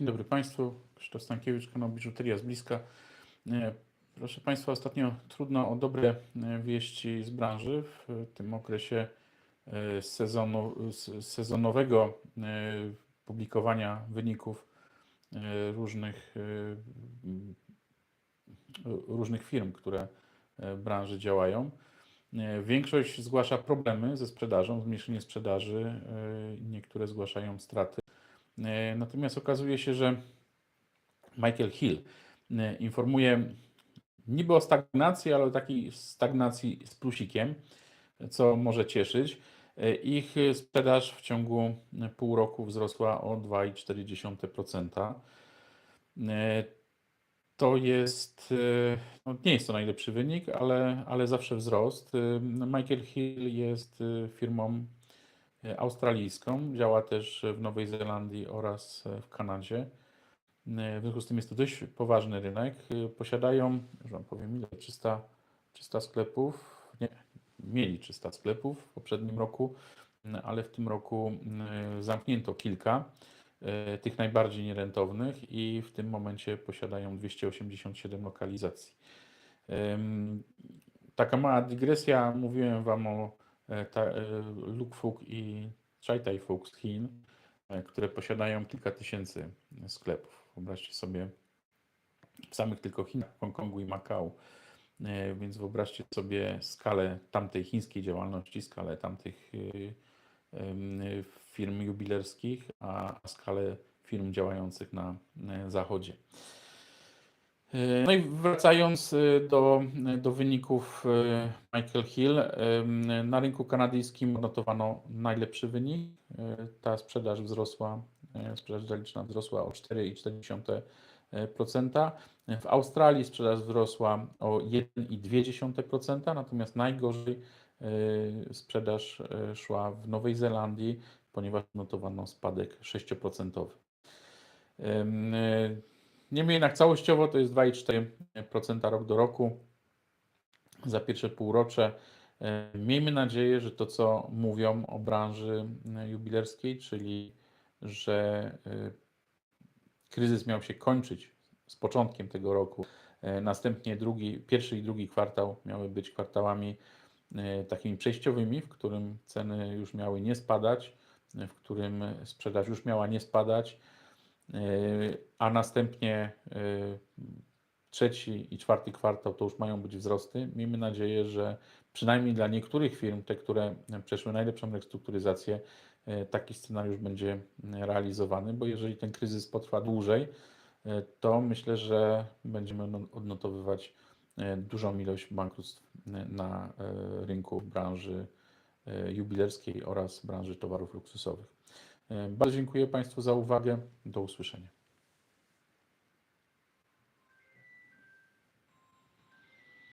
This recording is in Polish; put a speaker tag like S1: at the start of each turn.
S1: Dzień dobry Państwu. Krzysztof Stankiewicz, kanał Biżuteria z bliska. E, Proszę Państwa, ostatnio trudno o dobre e, wieści z branży w tym okresie e, sezonu, sezonowego e, publikowania wyników e, różnych, e, różnych firm, które e, w branży działają. E, Większość zgłasza problemy ze sprzedażą, zmniejszenie sprzedaży, e, niektóre zgłaszają straty. E, Natomiast okazuje się, że Michael Hill e, informuje niby o stagnacji, ale o takiej stagnacji z plusikiem, co może cieszyć. E, Ich sprzedaż w ciągu pół roku wzrosła o 2,4%. E, To jest, no nie jest to najlepszy wynik, ale, ale zawsze wzrost. Michael Hill jest firmą australijską, działa też w Nowej Zelandii oraz e, w Kanadzie. E, W związku z tym jest to dość poważny rynek. E, Posiadają, już Wam powiem ile, 300, 300 sklepów. Nie, mieli 300 sklepów w poprzednim roku, ale w tym roku zamknięto kilka e, tych najbardziej nierentownych i w tym momencie posiadają 287 lokalizacji. Taka mała dygresja, mówiłem Wam o e, e, Lukfook i Chaitai Fook z Chin, e, które posiadają kilka tysięcy sklepów. Wyobraźcie sobie w samych tylko Chinach, Hongkongu i Makao. Więc wyobraźcie sobie skalę tamtej chińskiej działalności, skalę tamtych firm jubilerskich, a skalę firm działających na zachodzie. E, No i wracając e, do, do wyników e, Michael Hill, na rynku kanadyjskim odnotowano najlepszy wynik. Ta sprzedaż wzrosła, sprzedaż detaliczna wzrosła o 4,4%. W Australii sprzedaż wzrosła o 1,2%, natomiast najgorzej sprzedaż szła w Nowej Zelandii, ponieważ notowano spadek 6%. Em, Niemniej jednak całościowo to jest 2,4% rok do roku za pierwsze półrocze. E, Miejmy nadzieję, że to, co mówią o branży e, jubilerskiej, czyli że e, kryzys miał się kończyć z początkiem tego roku, następnie drugi, pierwszy i drugi kwartał miały być kwartałami takimi przejściowymi, w którym ceny już miały nie spadać, w którym sprzedaż już miała nie spadać, a następnie e, trzeci i czwarty kwartał to już mają być wzrosty. Miejmy nadzieję, że przynajmniej dla niektórych firm, te, które przeszły najlepszą restrukturyzację, e, taki scenariusz będzie realizowany, bo jeżeli ten kryzys potrwa dłużej, e, to myślę, że będziemy no- odnotowywać e, dużą ilość bankructw e, na e, rynku branży e, jubilerskiej oraz branży towarów luksusowych. E, Bardzo dziękuję Państwu za uwagę. Do usłyszenia.